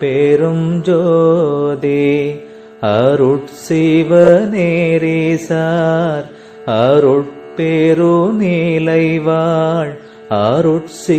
பெரும் ஜோதி அருட்சிவ நேரிசார் அருட்பெரு நீலைவாழ் அருட்சிவபதியாம்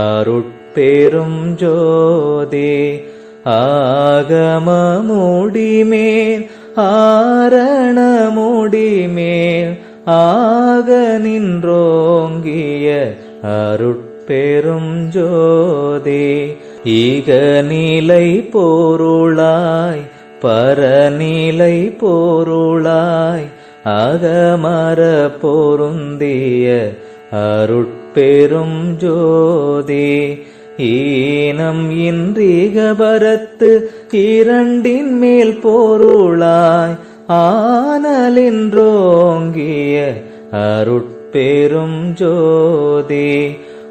அருட்பெரும் ஜோதி ஆகமமுடிமேல் ஆரணமுடிமேல் ஆக நின்றோங்கிய அருட் பெரும் ஜோதி ஈக நிலை போருளாய் பரநிலை போருளாய் அகமர பொருந்திய அருட்பெரும் ஜோதி ஈனம் இன்றிகபரத்து இரண்டின் மேல் போருளாய் ஆனலின்றோங்கிய அருட்பெரும் ஜோதி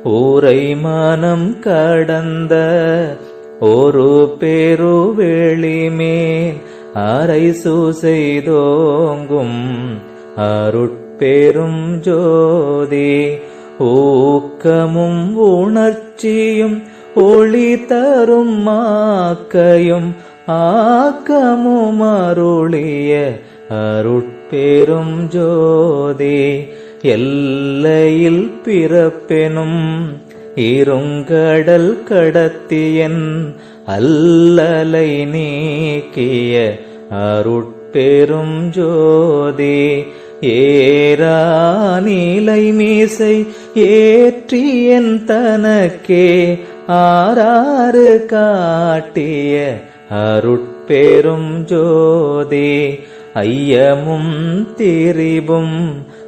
ஊரை மானம் கடந்த ஒரு பேரு வெளிமேல் அரை சூசெய்தோங்கும் அருட்பெரும் ஜோதி. ஊக்கமும் உணர்ச்சியும் ஒளி தரும் மாக்கையும் ஆக்கமும் அருளிய அருட்பெரும் ஜோதி. எல்லையில் பிறப்பெனும் இருங்கடல் கடத்தியன் அல்லலை நீக்கிய அருட்பெரும் ஜோதி ஏரா நீலை மீசை ஏற்றியன் தனக்கே ஆறாறு காட்டிய அருட்பெரும் ஜோதி ஐயமும் திரிவும்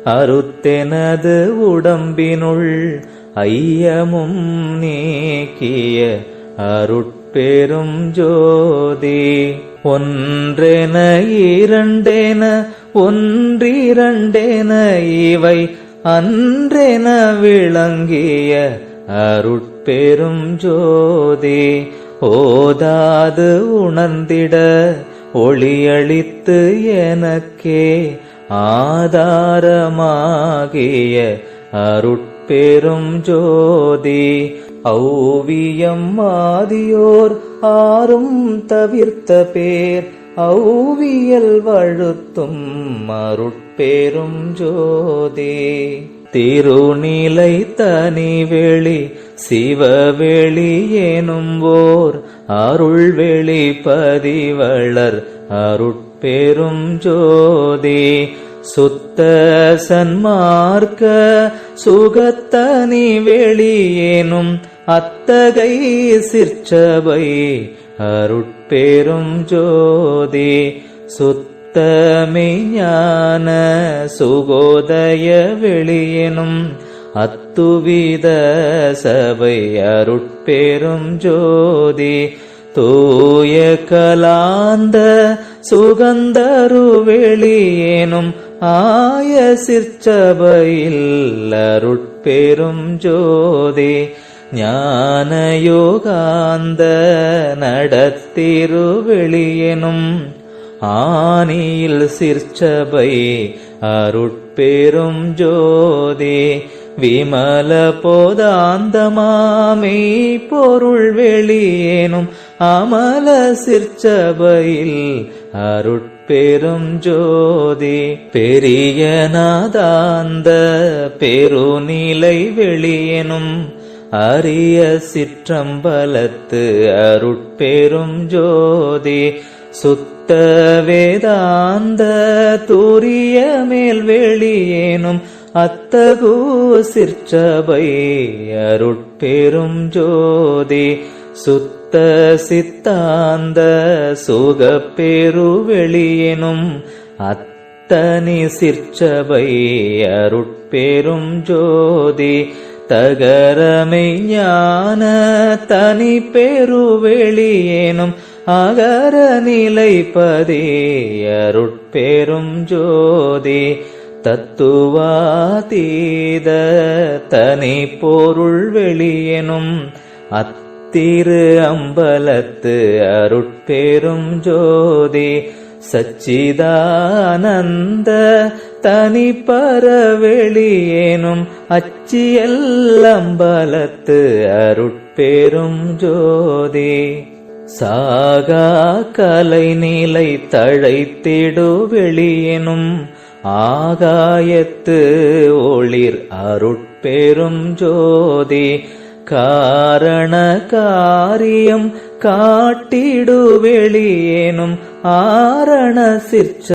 அருத்தெனது உடம்பினுள் ஐயமும் நீக்கிய அருட்பெரும் ஜோதி. ஒன்றென இரண்டென ஒன்றிரண்டென இவை அன்றென விளங்கிய அருட்பெரும் ஜோதி. ஓதாது உணர்ந்திட ஒளியளித்து எனக்கே ஆதாரமாகிய அருட்பெரும் ஜோதி. ஔவியம் மாதியோர் ஆறும் தவிர்த்த பேர். ஔவியல் வழுத்தும் அருட்பெரும் ஜோதி. திருநிலை தனி தனிவெளி சிவவெளி எனும் ஓர் அருள்வெளி பதிவளர் அருட்பெரும் ஜோதி சுத்த சன்மார்க்க சுகத்தனி வெளியேனும் அத்தகை சிற்சபை அருட்பெரும் ஜோதி சுத்த ஞான சுகோதய வெளியினும் அத்துவித சபை அருட்பெரும் ஜோதி தூய கலாந்த சுகந்தரு வெளியேனும் ஆய சிற்சபையில் அருட்பெரும் ஜோதி ஞான யோகாந்த நடத்திரு வெளியெனும் ஆனியில் சிற்சபை அருட்பெரும் ஜோதி விமல போதாந்தமாமே பொருள் வெளியேனும் அமல சிற்சபையில் அருட்பெரும் ஜோதி. பெரிய நாதாந்த பெருநிலை வெளியேனும் அரிய சிற்றம்பலத்து அருட்பெரும் ஜோதி. சுத்த வேதாந்த தூரிய மேல் வெளியேனும் அத்தகு சிற்சபை அருட்பெரும் ஜோதி. சுத்த சித்தாந்த சுகப்பெரு வெளியெனும் அத்தனி சிற்சபை அருட்பெரும் ஜோதி. தகரமை ஞான தனி பெருவெளியேனும் அகர நிலைப்பதே அருட்பெரும் ஜோதி தத்துவாதீத தனி பொருள் வெளியெனும் அத்திரு அம்பலத்து அருட்பெரும் ஜோதி சச்சிதானந்த தனி பரவெளியேனும் அச்சியல்லம்பலத்து அருட்பெரும் ஜோதி. சாகா கலை நிலை தழைத்திடு வெளியெனும் ஆகாயத்து ஒளிர் அருட்பெரும் ஜோதி. காரண காரியம் காட்டிடு வெளியேனும் ஆரண சிற்ற